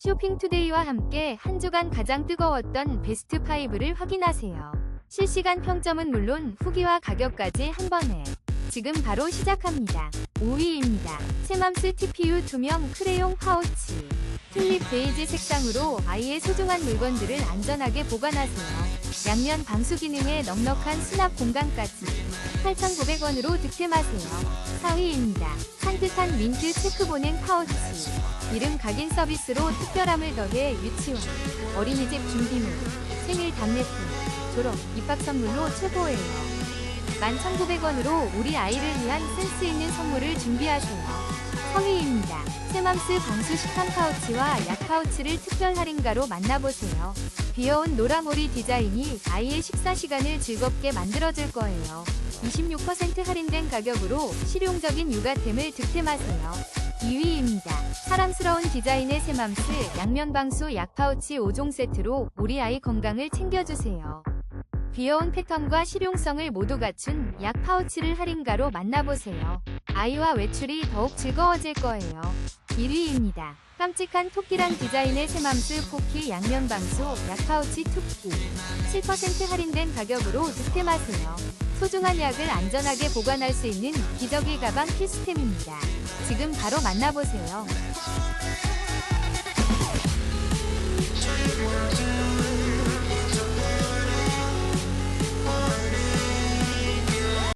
쇼핑투데이와 함께 한 주간 가장 뜨거웠던 베스트 5를 확인하세요. 실시간 평점은 물론 후기와 가격까지 한 번에. 지금 바로 시작합니다. 5위입니다. 세맘스 TPU 투명 크레용 파우치. 튤립 베이지 색상으로 아이의 소중한 물건들을 안전하게 보관하세요. 양면 방수 기능에 넉넉한 수납 공간까지 8,900원으로 득템하세요. 4위입니다. 산뜻한 민트 체크 보냉 파우치. 이름 각인 서비스로 특별함을 더해 유치원, 어린이집 준비물, 생일 답례품, 졸업, 입학 선물로 최고예요. 11,900원으로 우리 아이를 위한 센스 있는 선물을 준비하세요. 3위입니다. 세맘스 방수 식판 파우치와 약 파우치를 특별 할인가로 만나보세요. 귀여운 노랑오리 디자인이 아이의 식사 시간을 즐겁게 만들어줄 거예요. 26% 할인된 가격으로 실용적인 육아템을 득템하세요. 2위입니다. 사랑스러운 디자인의 세맘스 양면 방수 약 파우치 5종 세트로 우리 아이 건강을 챙겨주세요. 귀여운 패턴과 실용성을 모두 갖춘 약 파우치를 할인가로 만나보세요. 아이와 외출이 더욱 즐거워질 거예요. 1위입니다. 깜찍한 토끼랑 디자인의 세맘스 포키 양면 방수 약 파우치 투키 7% 할인된 가격으로 득템하세요. 소중한 약을 안전하게 보관할 수 있는 기저귀 가방 필수템입니다. 지금 바로 만나보세요.